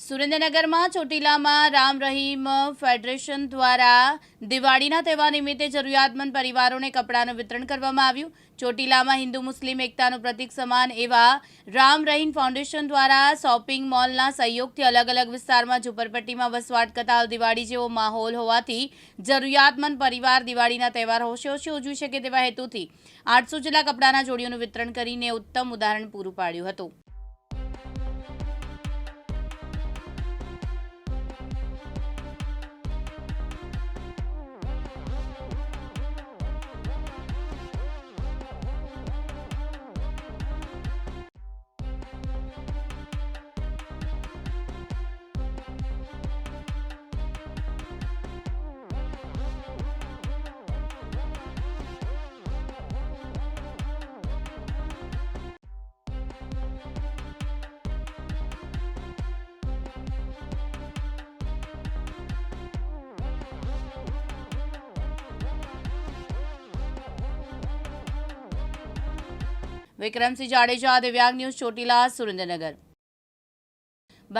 સુરેન્દ્રનગરમાં, ચોટીલામાં રામ રહીમ ફેડરેશન દ્વારા દિવાળીના તહેવાર નિમિત્તે જરૂરિયાતમંદ પરિવારોને કપડાનું વિતરણ કરવામાં આવ્યું. ચોટીલામાં હિન્દુ મુસ્લિમ એકતાનું પ્રતીક સમાન એવા રામ રહીમ ફાઉન્ડેશન દ્વારા શોપિંગ મોલના સહયોગથી અલગ અલગ વિસ્તારમાં ઝુંપડપટ્ટીમાં વસવાટ કરતા દિવાળી જેવો માહોલ હોવાથી જરૂરિયાતમંદ પરિવાર દિવાળીના તહેવાર હોશે હોશે ઉજવી શકે તેવા હેતુથી આઠસો જેટલા કપડાના જોડીઓનું વિતરણ કરીને ઉત્તમ ઉદાહરણ પૂરું પાડ્યું હતું. વિક્રમસિંહ જાડેજા દિવ્યાંગ ન્યૂઝ ચોટીલા સુરેન્દ્રનગર.